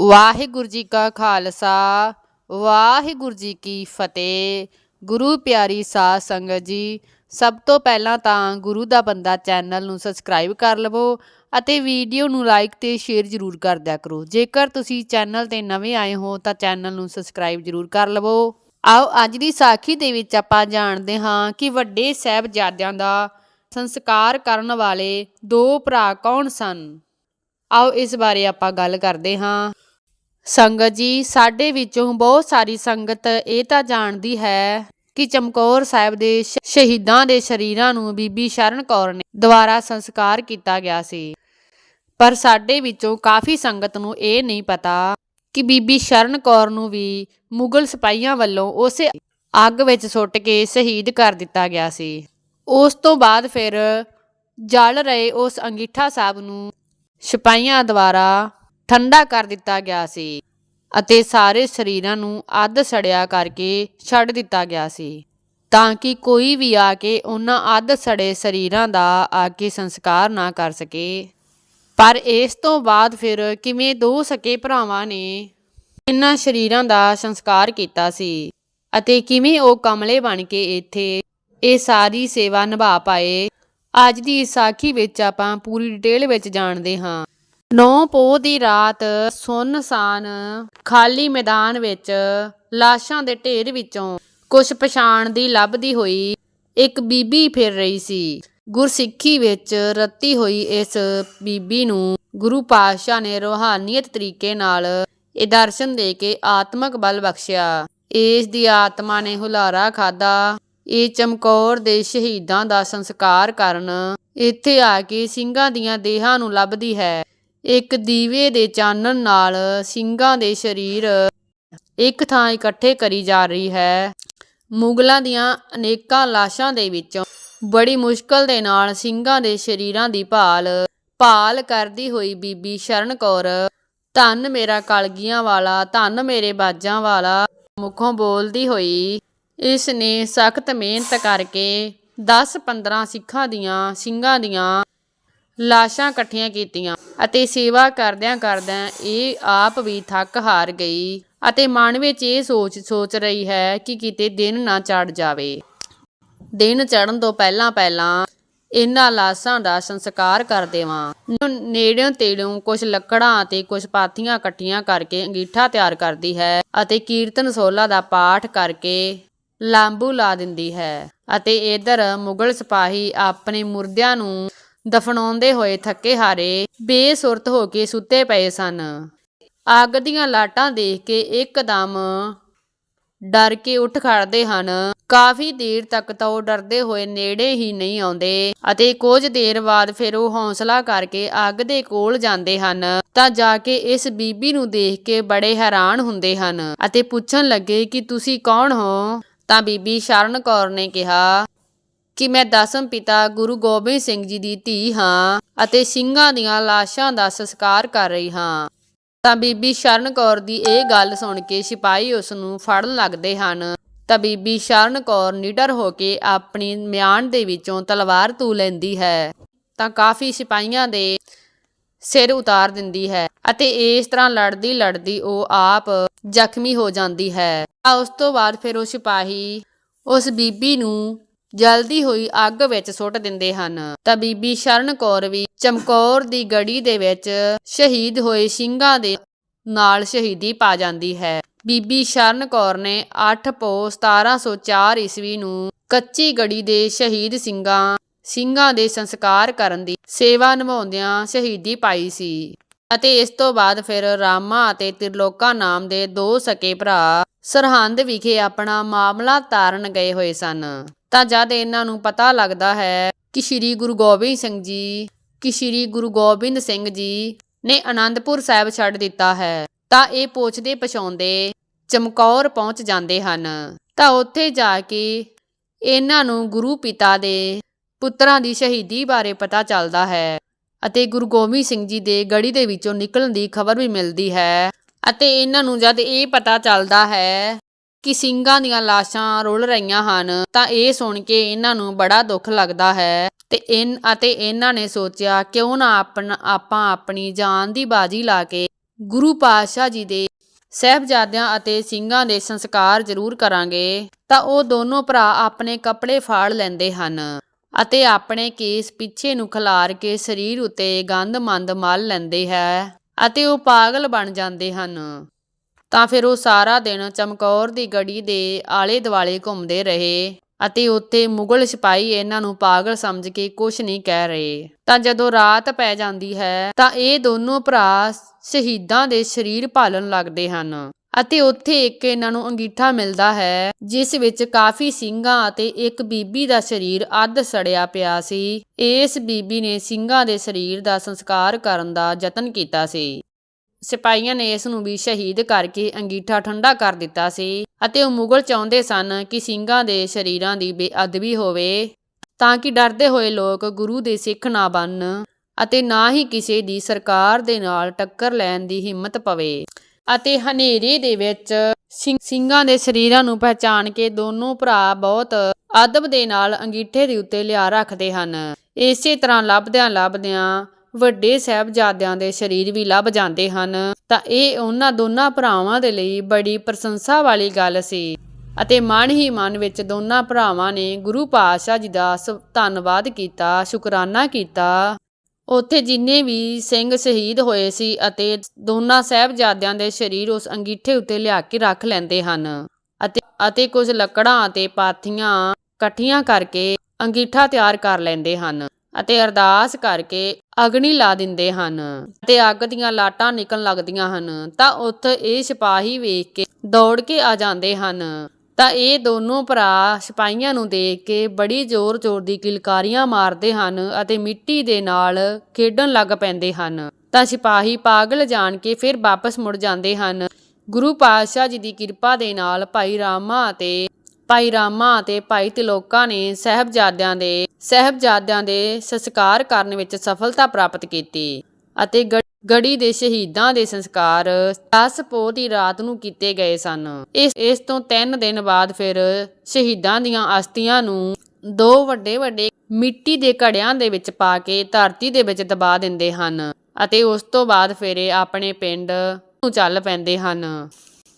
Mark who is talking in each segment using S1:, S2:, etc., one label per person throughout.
S1: ਵਾਹਿਗੁਰੂ ਜੀ ਕਾ ਖਾਲਸਾ, ਵਾਹਿਗੁਰੂ ਜੀ ਕੀ ਫਤਿਹ। ਗੁਰੂ ਪਿਆਰੀ ਸਾਧ ਸੰਗਤ ਜੀ, ਸਭ ਤੋਂ ਪਹਿਲਾਂ ਤਾਂ ਗੁਰੂ ਦਾ ਬੰਦਾ ਚੈਨਲ ਨੂੰ ਸਬਸਕ੍ਰਾਈਬ ਕਰ ਲਵੋ ਅਤੇ ਵੀਡੀਓ ਨੂੰ ਲਾਈਕ ਤੇ ਸ਼ੇਅਰ ਜ਼ਰੂਰ ਕਰ ਦਿਆ ਕਰੋ। ਜੇਕਰ ਤੁਸੀਂ ਚੈਨਲ ਤੇ ਨਵੇਂ ਆਏ ਹੋ ਤਾਂ ਚੈਨਲ ਨੂੰ ਸਬਸਕ੍ਰਾਈਬ ਜ਼ਰੂਰ ਕਰ ਲਵੋ। ਆਓ, ਅੱਜ ਦੀ ਸਾਖੀ ਦੇ ਵਿੱਚ ਆਪਾਂ ਜਾਣਦੇ ਹਾਂ ਕਿ ਵੱਡੇ ਸਾਹਿਬਜ਼ਾਦਿਆਂ ਦਾ ਸੰਸਕਾਰ ਕਰਨ ਵਾਲੇ ਦੋ ਭਰਾ ਕੌਣ ਸਨ। ਆਓ, ਇਸ ਬਾਰੇ ਆਪਾਂ ਗੱਲ ਕਰਦੇ ਹਾਂ। ਸੰਗਤ ਜੀ, ਸਾਡੇ ਵਿੱਚੋਂ ਬਹੁਤ ਸਾਰੀ ਸੰਗਤ ਇਹ ਤਾਂ ਜਾਣਦੀ ਹੈ ਕਿ ਚਮਕੌਰ ਸਾਹਿਬ ਦੇ ਸ਼ਹੀਦਾਂ ਦੇ ਸ਼ਰੀਰਾਂ ਨੂੰ ਬੀਬੀ ਸ਼ਰਨ ਕੌਰ ਨੇ ਦੁਆਰਾ ਸੰਸਕਾਰ ਕੀਤਾ ਗਿਆ ਸੀ। ਪਰ ਸਾਡੇ ਵਿੱਚੋਂ ਕਾਫੀ ਸੰਗਤ ਨੂੰ ਇਹ ਨਹੀਂ ਪਤਾ ਕਿ ਬੀਬੀ ਸ਼ਰਨ ਕੌਰ ਨੂੰ ਵੀ ਮੁਗਲ ਸਿਪਾਹੀਆਂ ਵੱਲੋਂ ਉਸੇ ਅੱਗ ਵਿੱਚ ਸੁੱਟ ਕੇ ਸ਼ਹੀਦ ਕਰ ਦਿੱਤਾ ਗਿਆ ਸੀ। ਉਸ ਤੋਂ ਬਾਅਦ ਫਿਰ ਜਲ ਰਹੇ ਉਸ ਅੰਗੀਠਾ ਸਾਹਿਬ ਨੂੰ ਸਿਪਾਹੀਆਂ ਦੁਆਰਾ ਠੰਡਾ ਕਰ ਦਿੱਤਾ ਗਿਆ ਸੀ। ਅਤੇ ਸਾਰੇ ਸਰੀਰਾਂ ਨੂੰ ਅੱਧ ਸੜਿਆ ਕਰਕੇ ਛੱਡ ਦਿੱਤਾ ਗਿਆ ਸੀ, ਤਾਂ ਕਿ ਕੋਈ ਵੀ ਆ ਕੇ ਉਹਨਾਂ ਅੱਧ ਸੜੇ ਸਰੀਰਾਂ ਦਾ ਆ ਕੇ ਸੰਸਕਾਰ ਨਾ ਕਰ ਸਕੇ। ਪਰ ਇਸ ਤੋਂ ਬਾਅਦ ਫਿਰ ਕਿਵੇਂ ਦੋ ਸਕੇ ਭਰਾਵਾਂ ਨੇ? ਇਹਨਾਂ ਸਰੀਰਾਂ ਦਾ ਸੰਸਕਾਰ ਕੀਤਾ ਸੀ, ਅਤੇ ਕਿਵੇਂ ਉਹ ਕਮਲੇ ਬਣ ਕੇ ਇੱਥੇ ਇਹ ਸਾਰੀ ਸੇਵਾ ਨਿਭਾ ਪਾਏ, ਅੱਜ ਦੀ ਇਸ ਸਾਖੀ ਵਿੱਚ ਆਪਾਂ ਪੂਰੀ ਡਿਟੇਲ ਵਿੱਚ ਜਾਣਦੇ ਹਾਂ। ਨੌ ਪੋਹ ਦੀ ਰਾਤ ਸੁੰਨਸਾਨ ਖਾਲੀ ਮੈਦਾਨ ਵਿੱਚ ਲਾਸ਼ਾਂ ਦੇ ਢੇਰ ਵਿੱਚੋਂ ਕੁਝ ਪਛਾਣ ਦੀ ਲੱਭਦੀ ਹੋਈ ਇੱਕ ਬੀਬੀ ਫਿਰ ਰਹੀ ਸੀ। ਗੁਰਸਿੱਖੀ ਵਿੱਚ ਰੱਤੀ ਹੋਈ ਇਸ ਬੀਬੀ ਨੂੰ ਗੁਰੂ ਪਾਤਸ਼ਾਹ ਨੇ ਰੋਹਾਨੀਅਤ ਤਰੀਕੇ ਨਾਲ ਇਹ ਦਰਸ਼ਨ ਦੇ ਕੇ ਆਤਮਕ ਬਲ ਬਖਸ਼ਿਆ। ਇਸ ਦੀ ਆਤਮਾ ਨੇ ਹੁਲਾਰਾ ਖਾਦਾ ਇਹ ਚਮਕੌਰ ਦੇ ਸ਼ਹੀਦਾਂ ਦਾ ਸੰਸਕਾਰ ਕਰਨ ਇੱਥੇ ਆ ਕੇ ਸਿੰਘਾਂ ਦੀਆਂ ਦੇਹਾਂ ਨੂੰ ਲੱਭਦੀ ਹੈ। ਇੱਕ ਦੀਵੇ ਦੇ ਚਾਨਣ ਨਾਲ ਸਿੰਘਾਂ ਦੇ ਸਰੀਰ ਇੱਕ ਥਾਂ ਇਕੱਠੇ ਕਰੀ ਜਾ ਰਹੀ ਹੈ। ਮੁਗਲਾਂ ਦੀਆਂ ਅਨੇਕਾਂ ਲਾਸ਼ਾਂ ਦੇ ਵਿੱਚੋਂ ਬੜੀ ਮੁਸ਼ਕਲ ਦੇ ਨਾਲ ਸਿੰਘਾਂ ਦੇ ਸਰੀਰਾਂ ਦੀ ਭਾਲ ਭਾਲ ਕਰਦੀ ਹੋਈ ਬੀਬੀ ਸ਼ਰਨ ਕੌਰ, ਧੰਨ ਮੇਰਾ ਕਲਗੀਆਂ ਵਾਲਾ, ਧੰਨ ਮੇਰੇ ਬਾਜਾਂ ਵਾਲਾ, ਮੁਖੋਂ ਬੋਲਦੀ ਹੋਈ। ਇਸ ਨੇ ਸਖਤ ਮਿਹਨਤ ਕਰਕੇ 10-15 ਸਿੱਖਾਂ ਦੀਆਂ ਸਿੰਘਾਂ ਦੀਆਂ ਲਾਸ਼ਾਂ ਇਕੱਠੀਆਂ ਕੀਤੀਆਂ ਅਤੇ ਸੇਵਾ ਕਰਦਿਆਂ ਕਰਦਿਆਂ ਇਹ ਆਪ ਵੀ ਥੱਕ ਹਾਰ ਗਈ ਅਤੇ ਮਨ ਵਿੱਚ ਇਹ ਸੋਚ ਸੋਚ ਰਹੀ ਹੈ ਕਿ ਕਿਤੇ ਦਿਨ ਨਾ ਚੜ ਜਾਵੇ। ਦਿਨ ਚੜਨ ਤੋਂ ਪਹਿਲਾਂ ਪਹਿਲਾਂ ਇਹਨਾਂ ਲਾਸ਼ਾਂ ਦਾ ਸੰਸਕਾਰ ਕਰ ਦੇਵਾਂ। ਨੇੜਿਓਂ ਤੇੜਿਓਂ ਕੁਝ ਲੱਕੜਾਂ ਅਤੇ ਕੁਝ ਪਾਥੀਆਂ ਇਕੱਠੀਆਂ ਕਰਕੇ ਅੰਗੀਠਾ ਤਿਆਰ ਕਰਦੀ ਹੈ ਅਤੇ ਕੀਰਤਨ ਸੋਲਾ ਦਾ ਪਾਠ ਕਰਕੇ ਲਾਂਬੂ ਲਾ ਦਿੰਦੀ ਹੈ ਅਤੇ ਇਧਰ ਮੁਗਲ ਸਿਪਾਹੀ ਆਪਣੇ ਮੁਰਦਿਆਂ ਨੂੰ ਦਫਨਾਉਂਦੇ ਹੋਏ ਥੱਕੇ ਹਾਰੇ, ਬੇਸੁਰਤ ਹੋ ਕੇ ਸੁੱਤੇ ਪਏ ਸਨ। ਅੱਗ ਦੀਆਂ ਲਾਟਾਂ ਦੇਖ ਕੇ ਇੱਕਦਮ ਡਰ ਕੇ ਉੱਠ ਖੜਦੇ ਹਨ। ਕਾਫੀ ਦੇਰ ਤੱਕ ਤਾਂ ਉਹ ਡਰਦੇ ਹੋਏ ਨੇੜੇ ਹੀ ਨਹੀਂ ਆਉਂਦੇ ਅਤੇ ਕੁਝ ਦੇਰ ਬਾਅਦ ਫਿਰ ਉਹ ਹੌਸਲਾ ਕਰਕੇ ਅੱਗ ਦੇ ਕੋਲ ਜਾਂਦੇ ਹਨ। ਤਾਂ ਜਾ ਕੇ ਇਸ ਬੀਬੀ ਨੂੰ ਦੇਖ ਕੇ ਬੜੇ ਹੈਰਾਨ ਹੁੰਦੇ ਹਨ ਅਤੇ ਪੁੱਛਣ ਲੱਗੇ ਕਿ ਤੁਸੀਂ ਕੌਣ ਹੋ? ਤਾਂ ਬੀਬੀ ਸ਼ਰਨ ਕੌਰ ਨੇ ਕਿਹਾ ਕਿ ਮੈਂ ਦਸਮ ਪਿਤਾ ਗੁਰੂ ਗੋਬਿੰਦ ਸਿੰਘ ਜੀ ਦੀ ਧੀ ਹਾਂ ਅਤੇ ਸਿੰਘਾਂ ਦੀਆਂ ਲਾਸ਼ਾਂ ਦਾ ਸੰਸਕਾਰ ਕਰ ਰਹੀ ਹਾਂ। ਤਾਂ ਬੀਬੀ ਸ਼ਰਨ ਕੌਰ ਦੀ ਇਹ ਗੱਲ ਸੁਣ ਕੇ ਸਿਪਾਹੀ ਉਸ ਨੂੰ ਫੜਨ ਲੱਗਦੇ ਹਨ। ਤਾਂ ਬੀਬੀ ਸ਼ਰਨ ਕੌਰ ਨਿਡਰ ਹੋ ਕੇ ਆਪਣੀ ਮਿਆਨ ਦੇ ਵਿੱਚੋਂ ਤਲਵਾਰ ਤੂ ਲੈਂਦੀ ਹੈ। ਤਾਂ ਕਾਫੀ ਸਿਪਾਹੀਆਂ ਦੇ ਸਿਰ ਉਤਾਰ ਦਿੰਦੀ ਹੈ ਅਤੇ ਇਸ ਤਰ੍ਹਾਂ ਲੜਦੀ ਲੜਦੀ ਉਹ ਆਪ ਜ਼ਖਮੀ ਹੋ ਜਾਂਦੀ ਹੈ। ਤਾਂ ਉਸ ਤੋਂ ਬਾਅਦ ਫਿਰ ਉਹ ਸਿਪਾਹੀ ਉਸ ਬੀਬੀ ਨੂੰ ਜਲਦੀ ਹੋਈ ਅੱਗ ਵਿੱਚ ਸੁੱਟ ਦਿੰਦੇ ਹਨ। ਤਾਂ ਬੀਬੀ ਸ਼ਰਨ ਕੌਰ ਵੀ ਚਮਕੌਰ ਦੀ ਗੜੀ ਦੇ ਵਿੱਚ ਸ਼ਹੀਦ ਹੋਏ ਸਿੰਘਾਂ ਦੇ ਨਾਲ ਸ਼ਹੀਦੀ ਪਾ ਜਾਂਦੀ ਹੈ। ਬੀਬੀ ਸ਼ਰਨ ਕੌਰ ਨੇ 8 ਪੋ 1704 ਈਸਵੀ ਨੂੰ ਕੱਚੀ ਗੜੀ ਦੇ ਸ਼ਹੀਦ ਸਿੰਘਾਂ ਸਿੰਘਾਂ ਦੇ ਸੰਸਕਾਰ ਕਰਨ ਦੀ ਸੇਵਾ ਨਿਭਾਉਂਦਿਆਂ ਸ਼ਹੀਦੀ ਪਾਈ ਸੀ। ਅਤੇ ਇਸ ਤੋਂ ਬਾਅਦ ਫਿਰ ਰਾਮਾ ਅਤੇ ਤਿਰਲੋਕਾ ਨਾਮ ਦੇ ਦੋ ਸਕੇ ਭਰਾ ਸਰਹੰਦ ਵਿਖੇ ਆਪਣਾ ਮਾਮਲਾ ਤਾਰਨ ਗਏ ਹੋਏ ਸਨ। ਤਾਂ ਜਦ ਇਹਨਾਂ ਨੂੰ ਪਤਾ ਲੱਗਦਾ ਹੈ ਕਿ ਸ੍ਰੀ ਗੁਰੂ ਗੋਬਿੰਦ ਸਿੰਘ ਜੀ, ਕਿ ਸ੍ਰੀ ਗੁਰੂ ਗੋਬਿੰਦ ਸਿੰਘ ਜੀ ਨੇ ਆਨੰਦਪੁਰ ਸਾਹਿਬ ਛੱਡ ਦਿੱਤਾ ਹੈ, ਤਾਂ ਇਹ ਪੁੱਛਦੇ ਪਛਾਉਂਦੇ ਚਮਕੌਰ ਪਹੁੰਚ ਜਾਂਦੇ ਹਨ। ਤਾਂ ਉੱਥੇ ਜਾ ਕੇ ਇਹਨਾਂ ਨੂੰ ਗੁਰੂ ਪਿਤਾ ਦੇ ਪੁੱਤਰਾਂ ਦੀ ਸ਼ਹੀਦੀ ਬਾਰੇ ਪਤਾ ਚੱਲਦਾ ਹੈ ਅਤੇ ਗੁਰੂ ਗੋਬਿੰਦ ਸਿੰਘ ਜੀ ਦੇ ਗੜੀ ਦੇ ਵਿੱਚੋਂ ਨਿਕਲਣ ਦੀ ਖਬਰ ਵੀ ਮਿਲਦੀ ਹੈ ਅਤੇ ਇਹਨਾਂ ਨੂੰ ਜਦ ਇਹ ਪਤਾ ਚੱਲਦਾ ਹੈ ਕਿ ਸਿੰਘਾਂ ਦੀਆਂ ਲਾਸ਼ਾਂ ਰੁਲ ਰਹੀਆਂ ਹਨ, ਤਾਂ ਇਹ ਸੁਣ ਕੇ ਇਹਨਾਂ ਨੂੰ ਬੜਾ ਦੁੱਖ ਲੱਗਦਾ ਹੈ। ਤੇ ਇਨ, ਅਤੇ ਇਹਨਾਂ ਨੇ ਸੋਚਿਆ, ਕਿਉਂ ਨਾ ਆਪਣਾ, ਆਪਾਂ ਆਪਣੀ ਜਾਨ ਦੀ ਬਾਜੀ ਲਾ ਕੇ ਗੁਰੂ ਪਾਤਸ਼ਾਹ ਜੀ ਦੇ ਸਹਿਬਜ਼ਾਦਿਆਂ ਅਤੇ ਸਿੰਘਾਂ ਦੇ ਸੰਸਕਾਰ ਜ਼ਰੂਰ ਕਰਾਂਗੇ। ਤਾਂ ਉਹ ਦੋਨੋਂ ਭਰਾ ਆਪਣੇ ਕੱਪੜੇ ਫਾੜ ਲੈਂਦੇ ਹਨ ਅਤੇ ਆਪਣੇ ਕੇਸ ਪਿੱਛੇ ਨੂੰ ਖਿਲਾਰ ਕੇ ਸਰੀਰ ਉੱਤੇ ਗੰਦ ਮੰਦ ਮਲ ਲੈਂਦੇ ਹੈ ਅਤੇ ਉਹ ਪਾਗਲ ਬਣ ਜਾਂਦੇ ਹਨ। ਤਾਂ ਫਿਰ ਉਹ ਸਾਰਾ ਦਿਨ ਚਮਕੌਰ ਦੀ ਗੜੀ ਦੇ ਆਲੇ ਦੁਆਲੇ ਘੁੰਮਦੇ ਰਹੇ ਅਤੇ ਉੱਥੇ ਮੁਗਲ ਸਿਪਾਹੀ ਇਹਨਾਂ ਨੂੰ ਪਾਗਲ ਸਮਝ ਕੇ ਕੁਝ ਨਹੀਂ ਕਹਿ ਰਹੇ। ਤਾਂ ਜਦੋਂ ਰਾਤ ਪੈ ਜਾਂਦੀ ਹੈ, ਤਾਂ ਇਹ ਦੋਨੋਂ ਭਰਾ ਸ਼ਹੀਦਾਂ ਦੇ ਸਰੀਰ ਭਾਲਣ ਲੱਗਦੇ ਹਨ ਅਤੇ ਉੱਥੇ ਇੱਕ ਇਹਨਾਂ ਨੂੰ ਅੰਗੀਠਾ ਮਿਲਦਾ ਹੈ, ਜਿਸ ਵਿੱਚ ਕਾਫੀ ਸਿੰਘਾਂ ਅਤੇ ਇੱਕ ਬੀਬੀ ਦਾ ਸਰੀਰ ਅੱਧ ਸੜਿਆ ਪਿਆ ਸੀ। ਇਸ ਬੀਬੀ ਨੇ ਸਿੰਘਾਂ ਦੇ ਸਰੀਰ ਦਾ ਸੰਸਕਾਰ ਕਰਨ ਦਾ ਯਤਨ ਕੀਤਾ ਸੀ। ਸਿਪਾਹੀਆਂ ਨੇ ਇਸ ਨੂੰ ਵੀ ਸ਼ਹੀਦ ਕਰਕੇ ਅੰਗੀਠਾ ਠੰਡਾ ਕਰ ਦਿੱਤਾ ਸੀ ਅਤੇ ਉਹ ਮੁਗਲ ਚਾਹੁੰਦੇ ਸਨ ਕਿ ਸਿੰਘਾਂ ਦੇ ਸਰੀਰਾਂ ਦੀ ਬੇਅਦਬੀ ਹੋਵੇ, ਤਾਂ ਕਿ ਡਰਦੇ ਹੋਏ ਲੋਕ ਗੁਰੂ ਦੇ ਸਿੱਖ ਨਾ ਬਣਨ ਅਤੇ ਨਾ ਹੀ ਕਿਸੇ ਦੀ ਸਰਕਾਰ ਦੇ ਨਾਲ ਟੱਕਰ ਲੈਣ ਦੀ ਹਿੰਮਤ ਪਵੇ। ਅਤੇ ਹਨੇਰੇ ਦੇ ਵਿੱਚ ਸਿੰਘਾਂ ਦੇ ਸਰੀਰਾਂ ਨੂੰ ਪਹਿਚਾਣ ਕੇ ਦੋਨੋਂ ਭਰਾ ਬਹੁਤ ਅਦਬ ਦੇ ਨਾਲ ਅੰਗੀਠੇ ਦੇ ਉੱਤੇ ਲਿਆ ਰੱਖਦੇ ਹਨ। ਇਸੇ ਤਰ੍ਹਾਂ ਲੱਭਦਿਆਂ ਲੱਭਦਿਆਂ ਵੱਡੇ ਸਾਹਿਬਜ਼ਾਦਿਆਂ ਦੇ ਸਰੀਰ ਵੀ ਲੱਭ ਜਾਂਦੇ ਹਨ। ਤਾਂ ਇਹ ਉਹਨਾਂ ਦੋਨਾਂ ਭਰਾਵਾਂ ਦੇ ਲਈ ਬੜੀ ਪ੍ਰਸ਼ੰਸਾ ਵਾਲੀ ਗੱਲ ਸੀ ਅਤੇ ਮਨ ਹੀ ਮਨ ਵਿੱਚ ਦੋਨਾਂ ਭਰਾਵਾਂ ਨੇ ਗੁਰੂ ਪਾਤਸ਼ਾਹ ਜੀ ਦਾ ਸ- ਧੰਨਵਾਦ ਕੀਤਾ, ਸ਼ੁਕਰਾਨਾ ਕੀਤਾ। ਉੱਥੇ ਜਿੰਨੇ ਵੀ ਸਿੰਘ ਸ਼ਹੀਦ ਹੋਏ ਸੀ ਅਤੇ ਦੋਨਾਂ ਸਾਹਿਬਜ਼ਾਦਿਆਂ ਦੇ ਸਰੀਰ ਉਸ ਅੰਗੀਠੇ ਉੱਤੇ ਲਿਆ ਕੇ ਰੱਖ ਲੈਂਦੇ ਹਨ ਅਤੇ ਅਤੇ ਕੁਝ ਲੱਕੜਾਂ ਅਤੇ ਪਾਥੀਆਂ ਇਕੱਠੀਆਂ ਕਰਕੇ ਅੰਗੀਠਾ ਤਿਆਰ ਕਰ ਲੈਂਦੇ ਹਨ ਅਤੇ ਅਰਦਾਸ ਕਰਕੇ ਅਗਨੀ ਲਾ ਦਿੰਦੇ ਹਨ ਤੇ ਅੱਗ ਦੀਆਂ ਲਾਟਾਂ ਨਿਕਲਣ ਲੱਗਦੀਆਂ ਹਨ, ਤਾਂ ਉੱਥੇ ਇਹ ਸਿਪਾਹੀ ਵੇਖ ਕੇ ਦੌੜ ਕੇ ਆ ਜਾਂਦੇ ਹਨ। ਤਾਂ ਇਹ ਦੋਨੋਂ ਭਰਾ ਸਿਪਾਹੀਆਂ ਨੂੰ ਦੇਖ ਕੇ ਬੜੀ ਜ਼ੋਰ-ਜ਼ੋਰ ਦੀ ਕਿਲਕਾਰੀਆਂ ਮਾਰਦੇ ਹਨ ਅਤੇ ਮਿੱਟੀ ਦੇ ਨਾਲ ਖੇਡਣ ਲੱਗ ਪੈਂਦੇ ਹਨ। ਤਾਂ ਸਿਪਾਹੀ ਪਾਗਲ ਜਾਣ ਕੇ ਫਿਰ ਵਾਪਸ ਮੁੜ ਜਾਂਦੇ ਹਨ। ਗੁਰੂ ਪਾਤਸ਼ਾਹ ਜੀ ਦੀ ਕਿਰਪਾ ਦੇ ਨਾਲ ਭਾਈ ਰਾਮਾ ਅਤੇ ਭਾਈ ਰਾਮਾ ਅਤੇ ਭਾਈ ਤਿਲੋਕਾ ਨੇ ਸਹਿਬਜ਼ਾਦਿਆਂ ਦੇ ਸਹਿਬਜ਼ਾਦਿਆਂ ਦੇ ਸੰਸਕਾਰ ਕਰਨ ਵਿੱਚ ਸਫਲਤਾ ਪ੍ਰਾਪਤ ਕੀਤੀ ਅਤੇ ਗੜੀ ਦੇ ਸ਼ਹੀਦਾਂ ਦੇ ਸੰਸਕਾਰ 10 ਪੋਹ ਦੀ ਰਾਤ ਨੂੰ ਕੀਤੇ ਗਏ ਸਨ। ਇਸ ਇਸ ਤੋਂ 3 ਦਿਨ ਬਾਅਦ ਫਿਰ ਸ਼ਹੀਦਾਂ ਦੀਆਂ ਅਸਥੀਆਂ ਨੂੰ ਦੋ ਵੱਡੇ ਵੱਡੇ ਮਿੱਟੀ ਦੇ ਘੜਿਆਂ ਦੇ ਵਿੱਚ ਪਾ ਕੇ ਧਰਤੀ ਦੇ ਵਿੱਚ ਦਬਾ ਦਿੰਦੇ ਹਨ ਅਤੇ ਉਸ ਤੋਂ ਬਾਅਦ ਫਿਰ ਇਹ ਆਪਣੇ ਪਿੰਡ ਨੂੰ ਚੱਲ ਪੈਂਦੇ ਹਨ।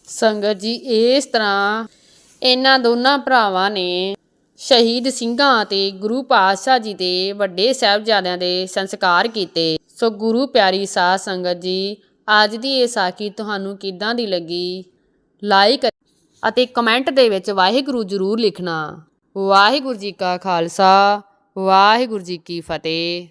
S1: ਸੰਗਤ ਜੀ, ਇਸ ਤਰ੍ਹਾਂ ਇਹਨਾਂ ਦੋਨਾਂ ਭਰਾਵਾਂ ਨੇ ਸ਼ਹੀਦ ਸਿੰਘਾਂ ਅਤੇ ਗੁਰੂ ਪਾਤਸ਼ਾਹ ਜੀ ਦੇ ਵੱਡੇ ਸਾਹਿਬਜ਼ਾਦਿਆਂ ਦੇ ਸੰਸਕਾਰ ਕੀਤੇ। ਸੋ ਗੁਰੂ ਪਿਆਰੀ ਸਾਧ ਸੰਗਤ ਜੀ, ਅੱਜ ਦੀ ਇਹ ਸਾਖੀ ਤੁਹਾਨੂੰ ਕਿੱਦਾਂ ਦੀ ਲੱਗੀ? ਲਾਈਕ ਅਤੇ ਕਮੈਂਟ ਦੇ ਵਿੱਚ ਵਾਹਿਗੁਰੂ ਜ਼ਰੂਰ ਲਿਖਣਾ। ਵਾਹਿਗੁਰੂ ਜੀ ਕਾ ਖਾਲਸਾ, ਵਾਹਿਗੁਰੂ ਜੀ ਕੀ ਫਤਿਹ।